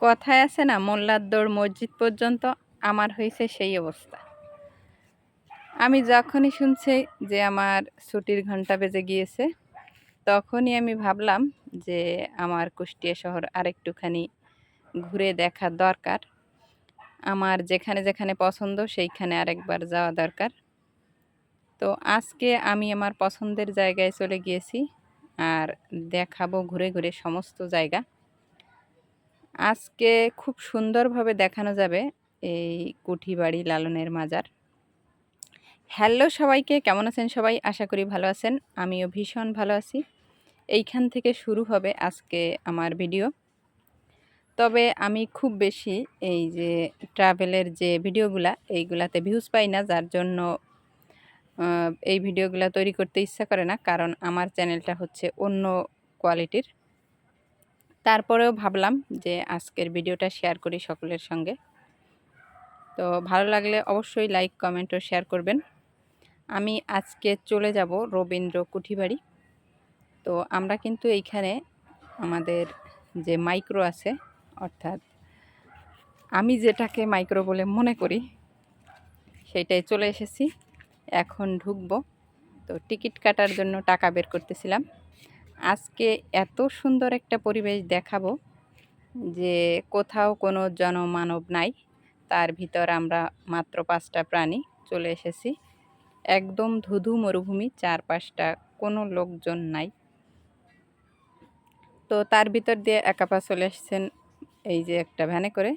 কথায় আছে না, মোল্লার দৌড় মসজিদ পর্যন্ত আমার হয়েছে সেই অবস্থা। আমি যখনই শুনছি যে আমার ছুটির ঘণ্টা বেজে গিয়েছে, তখনই আমি ভাবলাম যে আমার কুষ্টিয়া শহর আরেকটুখানি ঘুরে দেখা দরকার। আমার যেখানে যেখানে পছন্দ, সেইখানে আরেকবার যাওয়া দরকার। তো আজকে আমি আমার পছন্দের জায়গায় চলে গিয়েছি আর দেখাবো ঘুরে ঘুরে সমস্ত জায়গা। আজকে খুব সুন্দরভাবে দেখানো যাবে এই কুঠিবাড়ি লালনের মাজার। হ্যালো সবাইকে, কেমন আছেন সবাই? আশা করি ভালো আছেন। আমিও ভীষণ ভালো আছি। এইখান থেকে শুরু হবে আজকে আমার ভিডিও। তবে আমি খুব বেশি এই যে ট্রাভেলের যে ভিডিওগুলা, এইগুলাতে ভিউজ পাই না, যার জন্য এই ভিডিওগুলো তৈরি করতে ইচ্ছা করে না, কারণ আমার চ্যানেলটা হচ্ছে অন্য কোয়ালিটির। তারপরেও ভাবলাম যে আজকের ভিডিওটা শেয়ার করি সকলের সঙ্গে। তো ভালো লাগলে অবশ্যই লাইক, কমেন্ট ও শেয়ার করবেন। আমি আজকে চলে যাব রবীন্দ্র কুঠিবাড়ি। তো আমরা কিন্তু এইখানে আমাদের যে মাইক্রো আছে, অর্থাৎ আমি যেটাকে মাইক্রো বলে মনে করি সেইটাই চলে এসেছি। এখন ঢুকবো। তো টিকিট কাটার জন্য টাকা বের করতেছিলাম। আজকে এত সুন্দর একটা পরিবেশ দেখাবো যে কোথাও কোনো জনমানব নাই। তার ভিতর আমরা মাত্র পাঁচটা প্রাণী চলে এসেছি। একদম ধুধু মরুভূমি, চারপাশটা কোনো লোকজন নাই। তো তার ভিতর দিয়ে একাপা চলে এসেছেন এই যে একটা ভ্যানে করে।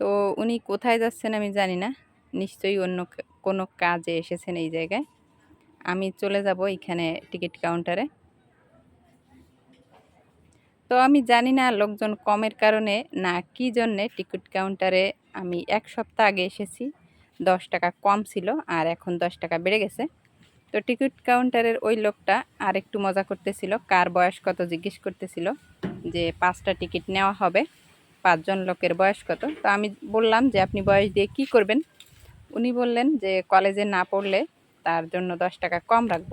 তো উনি কোথায় যাচ্ছেন আমি জানি না। নিশ্চয়ই অন্য কোনো কাজে এসেছেন এই জায়গায়। আমি চলে যাব এখানে টিকিট কাউন্টারে। তো আমি জানি না লোকজন কমের কারণে না কি জন্যে টিকিট কাউন্টারে আমি এক সপ্তাহ আগে এসেছি। দশ টাকা কম ছিল আর এখন দশ টাকা বেড়ে গেছে। তো টিকিট কাউন্টারের ওই লোকটা আর একটু মজা করতেছিল, কার বয়স কত জিজ্ঞেস করতেছিল যে পাঁচটা টিকিট নেওয়া হবে, পাঁচজন লোকের বয়স কত? তো আমি বললাম যে আপনি বয়স দিয়ে কি করবেন? উনি বললেন যে কলেজে না পড়লে তার জন্য দশ টাকা কম রাখব।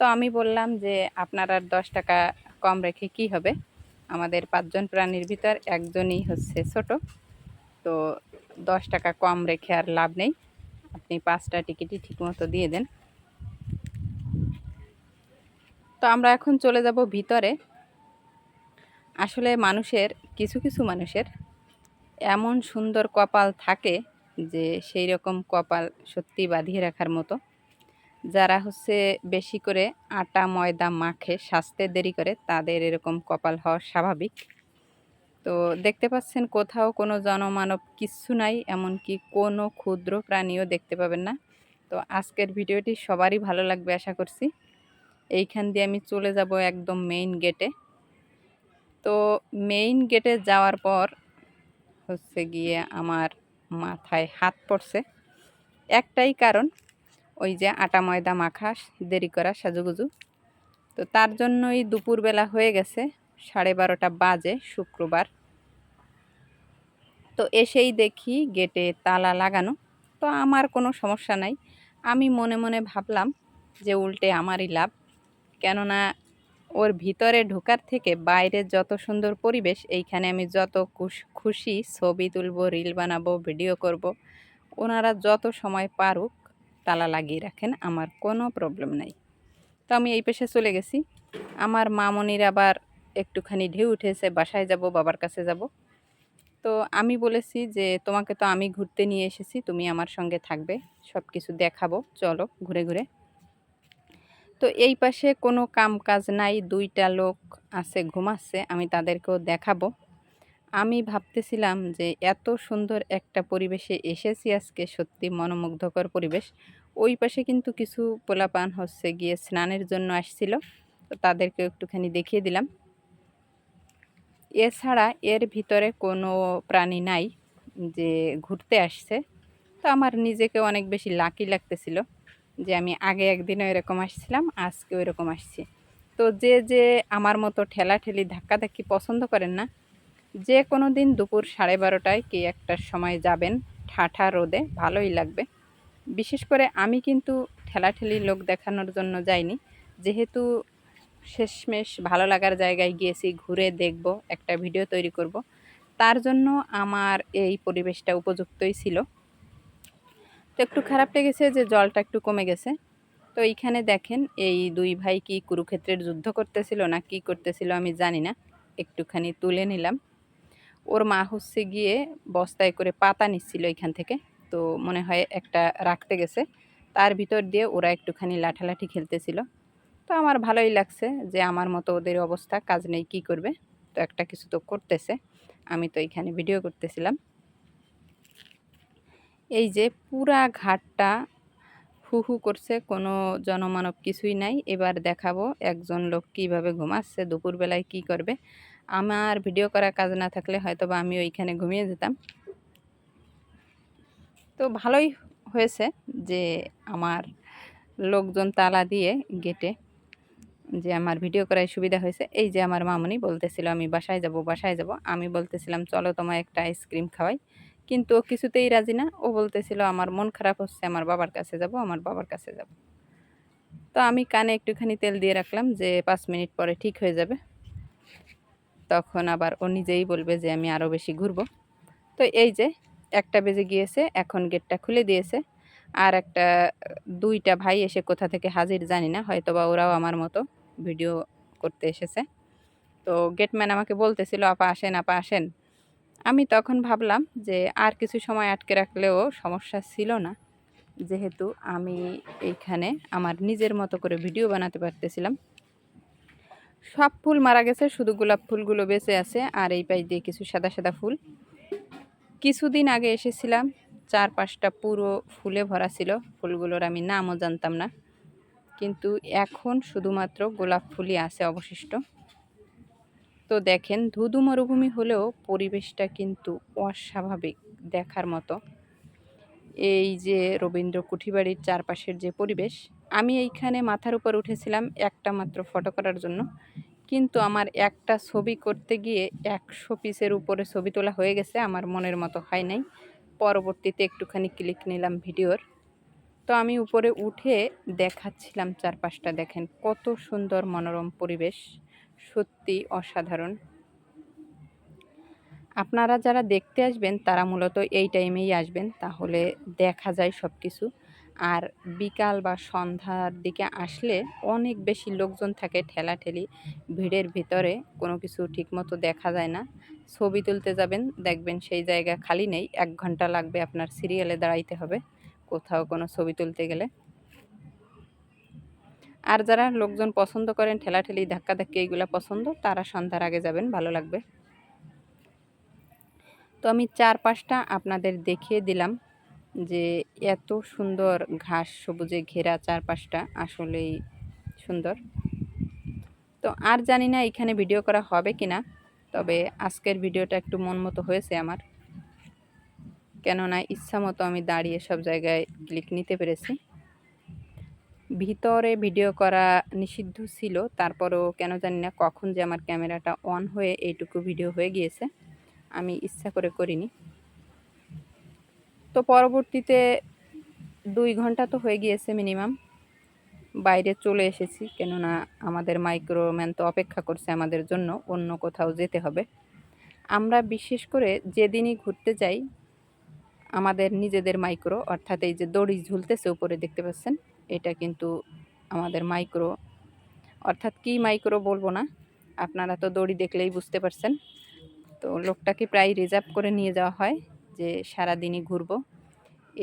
তো আমি বললাম যে আপনার আর দশ টাকা কম রেখে কি হবে? আমাদের পাঁচজন প্রাণীর ভিতর একজনই হচ্ছে ছোট। তো দশ টাকা কম রেখে আর লাভ নেই। আপনি পাঁচটা টিকিটই ঠিকমতো দিয়ে দেন। তো আমরা এখন চলে যাব ভিতরে। আসলে মানুষের, কিছু কিছু মানুষের এমন সুন্দর কপাল থাকে যে সেই রকম কপাল সত্যি বাঁধিয়ে রাখার মতো। যারা হচ্ছে বেশি করে আটা, ময়দা মাখে স্বাস্থ্যের দেরি করে, তাদের এরকম কপাল হওয়া স্বাভাবিক। তো দেখতে পাচ্ছেন কোথাও কোনো জনমানব কিচ্ছু নাই, এমনকি কোনো ক্ষুদ্র প্রাণীও দেখতে পাবেন না। তো আজকের ভিডিওটি সবারই ভালো লাগবে আশা করছি। এইখান দিয়ে আমি চলে যাব একদম মেইন গেটে তো মেইন গেটে যাওয়ার পর হচ্ছে গিয়ে আমার মাথায় হাত পড়ছে। একটাই কারণ ওই যে আটা ময়দা মাখা, দেরি করা, সাজুগুজু। তো তার জন্যই দুপুরবেলা হয়ে গেছে, সাড়ে বারোটা বাজে শুক্রবার। তো এসেই দেখি গেটে তালা লাগানো, তো আমার কোনো সমস্যা নাই। আমি মনে মনে ভাবলাম যে উল্টে আমারই লাভ, কেননা ওর ভিতরে ঢোকার থেকে বাইরে যত সুন্দর পরিবেশ, এইখানে আমি যত খুশি ছবি তুলব, রিল বানাবো, ভিডিও করব, ওনারা যত সময় পারুক তালা লাগিয়ে রাখেন, আমার কোনো প্রবলেম নাই। তো আমি এই পেশে চলে গেছি। আমার মামনির আবার একটুখানি ঢেউ উঠেছে, বাসায় যাব, বাবার কাছে যাব। তো আমি বলেছি যে, তোমাকে তো আমি ঘুরতে নিয়ে এসেছি, তুমি আমার সঙ্গে থাকবে সব কিছু দেখাবো, চলো ঘুরে ঘুরে। তো এই পাশে কোনো কাম কাজ নাই, দুইটা লোক আছে, ঘুমাচ্ছে, আমি তাদেরকেও দেখাবো। আমি ভাবতেছিলাম যে, এত সুন্দর একটা পরিবেশে এসেছি আজকে, সত্যি মনোমুগ্ধকর পরিবেশ। ওই পাশে কিন্তু কিছু পোলাপান হচ্ছে, গিয়ে স্নানের জন্য আসছিল। তো তাদেরকে একটুখানি দেখিয়ে দিলাম। এছাড়া এর ভিতরে কোনো প্রাণী নাই যে ঘুরতে আসছে। তো আমার নিজেকে অনেক বেশি লাকি লাগতেছিল যে, আমি আগে একদিনও এরকম আসছিলাম আজকেও এরকম আসছি। তো যে যে আমার মতো ঠেলা ঠেলি ধাক্কা পছন্দ করেন না যে কোনো দিন দুপুর সাড়ে বারোটায় কি একটার সময় যাবেন ঠাঠা রোদে, ভালোই লাগবে। বিশেষ করে আমি কিন্তু ঠেলাঠেলি লোক দেখানোর জন্য যাইনি। যেহেতু শেষমেশ ভালো লাগার জায়গায় গিয়েছি, ঘুরে দেখব, একটা ভিডিও তৈরি করব। তার জন্য আমার এই পরিবেশটা উপযুক্তই ছিল। তো একটু খারাপ লেগেছে যে জলটা একটু কমে গেছে। তো এইখানে দেখেন, এই দুই ভাই কি কুরুক্ষেত্রের যুদ্ধ করতেছিল না কি করতেছিল আমি জানি না। একটুখানি তুলে নিলাম। ওর মা হচ্ছে গিয়ে বস্তায় করে পাতা নিচ্ছিল এখান থেকে। তো মনে হয় একটা রাখতে গেছে। তার ভিতর দিয়ে ওরা একটুখানি লাঠালাঠি খেলতেছিল। তো আমার ভালোই লাগছে যে আমার মতো ওদের অবস্থা, কাজ নেই, কি করবে? তো একটা কিছু তো করতেছে। আমি তো এখানে ভিডিও করতেছিলাম। এই যে পুরা ঘাটটা হু হু করছে, কোনো জনমানব কিছুই নাই। এবার দেখাবো একজন লোক কীভাবে ঘুমাচ্ছে, দুপুরবেলায় কি করবে। আমার ভিডিও করা কাজ না থাকলে হয়তো বা আমি ওইখানে ঘুমিয়ে যেতাম। তো ভালোই হয়েছে যে আমার লোকজন তালা দিয়ে গেটে যে আমার ভিডিও করায় সুবিধা হয়েছে। এই যে আমার মামনি বলতেছিল, আমি বাসায় যাব বাসায় যাব। আমি বলতেছিলাম, চলো তোমায় একটা আইসক্রিম খাওয়াই। কিন্তু ও কিছুতেই রাজি না। ও বলতেছিল, আমার মন খারাপ হচ্ছে, আমার বাবার কাছে যাব, আমার বাবার কাছে যাব। তো আমি কানে একটুখানি তেল দিয়ে রাখলাম যে পাঁচ মিনিট পরে ঠিক হয়ে যাবে। তখন আবার ও নিজেই বলবে যে আমি আরও বেশি ঘুরবো। তো এই যে, একটা বেজে গিয়েছে, এখন গেটটা খুলে দিয়েছে। আর একটা, দুইটা ভাই এসে কোথা থেকে হাজির জানি না হয়তো বা ওরাও আমার মতো ভিডিও করতে এসেছে। তো গেটম্যান আমাকে বলতেছিল, আপা আসেন আপা আসেন। আমি তখন ভাবলাম যে আর কিছু সময় আটকে রাখলেও সমস্যা ছিল না। যেহেতু আমি এইখানে আমার নিজের মতো করে ভিডিও বানাতে পারতেছিলাম। সব ফুল মারা গেছে, শুধু গোলাপ ফুলগুলো বেঁচে আছে আর এই পাশ দিয়ে কিছু সাদা সাদা ফুল। কিছুদিন আগে এসেছিলাম চার পাঁচটা পুরো ফুলে ভরা ছিল, ফুলগুলোর আমি নামও জানতাম না। কিন্তু এখন শুধুমাত্র গোলাপ ফুলই আছে অবশিষ্ট। তো দেখেন, ধুধু মরুভূমি হলেও পরিবেশটা কিন্তু অস্বাভাবিক দেখার মতো। এই যে রবীন্দ্র কুঠিবাড়ির চারপাশের যে পরিবেশ আমি এইখানে মাথার উপর উঠেছিলাম একটা মাত্র ফটো করার জন্য। কিন্তু আমার একটা ছবি করতে গিয়ে একশো পিসের উপরে ছবি তোলা হয়ে গেছে, আমার মনের মতো হয় নাই। পরবর্তীতে একটুখানি ক্লিক নিলাম ভিডিওর। তো আমি উপরে উঠে দেখাচ্ছিলাম চারপাশটা, দেখেন কত সুন্দর মনোরম পরিবেশ সত্যি অসাধারণ। আপনারা যারা দেখতে আসবেন, তারা মূলত এই টাইমেই আসবেন, তাহলে দেখা যায় সব কিছু আর বিকাল বা সন্ধ্যার দিকে আসলে অনেক বেশি লোকজন থাকে ঠেলাঠেলি, ভিড়ের ভিতরে, কোনো কিছু ঠিকমতো দেখা যায় না। ছবি তুলতে যাবেন, দেখবেন সেই জায়গা খালি নেই, এক ঘণ্টা লাগবে আপনার সিরিয়ালে দাঁড়াইতে হবে, কোথাও কোনো ছবি তুলতে গেলে। আর যারা লোকজন পছন্দ করেন ঠেলাঠেলি, ধাক্কাধাক্কি এইগুলো পছন্দ, তারা সন্ধ্যার আগে যাবেন, ভালো লাগবে। তো আমি চার পাঁচটা আপনাদের দেখিয়ে দিলাম। যে এত সুন্দর ঘাস সবুজে ঘেরা চারপাশটা আসলেই সুন্দর। তো আর জানি না এখানে ভিডিও করা হবে কি না তবে আজকের ভিডিওটা একটু মন মতো হয়েছে আমার। কেননা ইচ্ছা মতো আমি দাঁড়িয়ে সব জায়গায় ক্লিক নিতে পেরেছি। ভিতরে ভিডিও করা নিষিদ্ধ ছিল, তারপরও কেন জানি না কখন যে আমার ক্যামেরাটা অন হয়ে এইটুকু ভিডিও হয়ে গিয়েছে, আমি ইচ্ছা করে করিনি। তো পরবর্তীতে দুই ঘণ্টা তো হয়ে গিয়েছে মিনিমাম। বাইরে চলে এসেছি, কেননা আমাদের মাইক্রোম্যান তো অপেক্ষা করছে আমাদের জন্য, অন্য কোথাও যেতে হবে। আমরা বিশেষ করে যেদিনই ঘুরতে যাই, আমাদের নিজেদের মাইক্রো, অর্থাৎ এই যে দড়ি ঝুলতেছে উপরে দেখতে পাচ্ছেন, এটা কিন্তু আমাদের মাইক্রো। অর্থাৎ কি মাইক্রো বলব না, আপনারা তো দড়ি দেখলেই বুঝতে পারছেন। তো লোকটাকে প্রায় রিজার্ভ করে নিয়ে যাওয়া হয়। যে সারাদিনই ঘুরবো।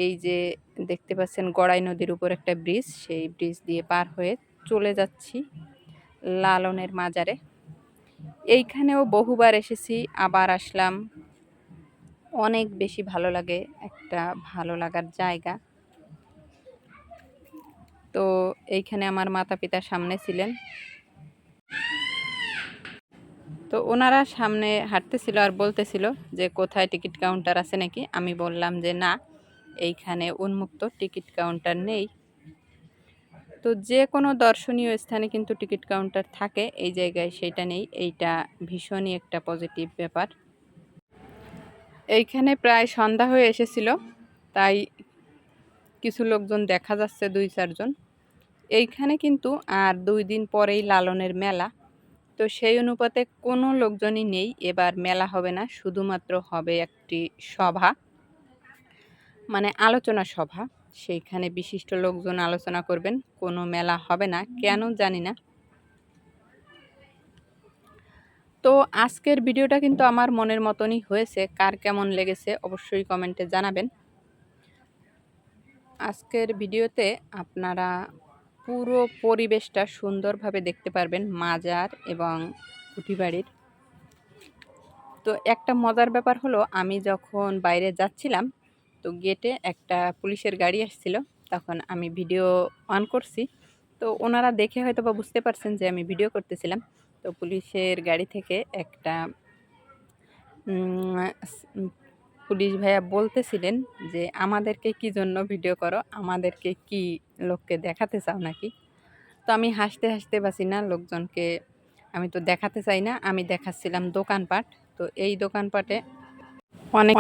এই যে দেখতে পাচ্ছেন গড়াই নদীর উপর একটা ব্রিজ সেই ব্রিজ দিয়ে পার হয়ে চলে যাচ্ছি লালনের মাজারে। এইখানেও বহুবার এসেছি, আবার আসলাম। অনেক বেশি ভালো লাগে, একটা ভালো লাগার জায়গা। তো এইখানে আমার মাতা পিতা সামনে ছিলেন। তো ওনারা সামনে হাঁটতেছিল আর বলতেছিল যে, কোথায় টিকিট কাউন্টার আছে নাকি? আমি বললাম যে, না, এইখানে উন্মুক্ত, টিকিট কাউন্টার নেই। তো যে কোনো দর্শনীয় স্থানে কিন্তু টিকিট কাউন্টার থাকে, এই জায়গায় সেটা নেই, এইটা ভীষণই একটা পজিটিভ ব্যাপার। এইখানে প্রায় সন্ধ্যা হয়ে এসেছিল, তাই কিছু লোকজন দেখা যাচ্ছে, দুই চারজন। এইখানে কিন্তু আর দুই দিন পরেই লালনের মেলা। তো সেই অনুপাতে কোনো লোকজনই নেই। এবার মেলা হবে না, শুধুমাত্র হবে একটি সভা মানে আলোচনা সভা। সেইখানে বিশিষ্ট লোকজন আলোচনা করবেন, কোনো মেলা হবে না, কেন জানি না। তো আজকের ভিডিওটা কিন্তু আমার মনের মতনই হয়েছে, কার কেমন লেগেছে অবশ্যই কমেন্টে জানাবেন। আজকের ভিডিওতে আপনারা পুরো পরিবেশটা সুন্দরভাবে দেখতে পারবেন মাজার এবং কুঠিবাড়ির। তো একটা মজার ব্যাপার হলো, আমি যখন বাইরে যাচ্ছিলাম, তো গেটে একটা পুলিশের গাড়ি আসছিল, তখন আমি ভিডিও অন করছি। তো ওনারা দেখে হয়তো বা বুঝতে পারছেন যে আমি ভিডিও করতেছিলাম। তো পুলিশের গাড়ি থেকে একটা পুলিশ ভাইয়া বলতেছিলেন যে, আমাদেরকে কি জন্য ভিডিও করো? আমাদেরকে কি লোককে দেখাতে চাও নাকি? তো আমি হাসতে হাসতে বাসি না, লোকজনকে আমি তো দেখাতে চাই না। আমি দেখাচ্ছিলাম দোকানপাট। তো এই দোকানপাটে অনেক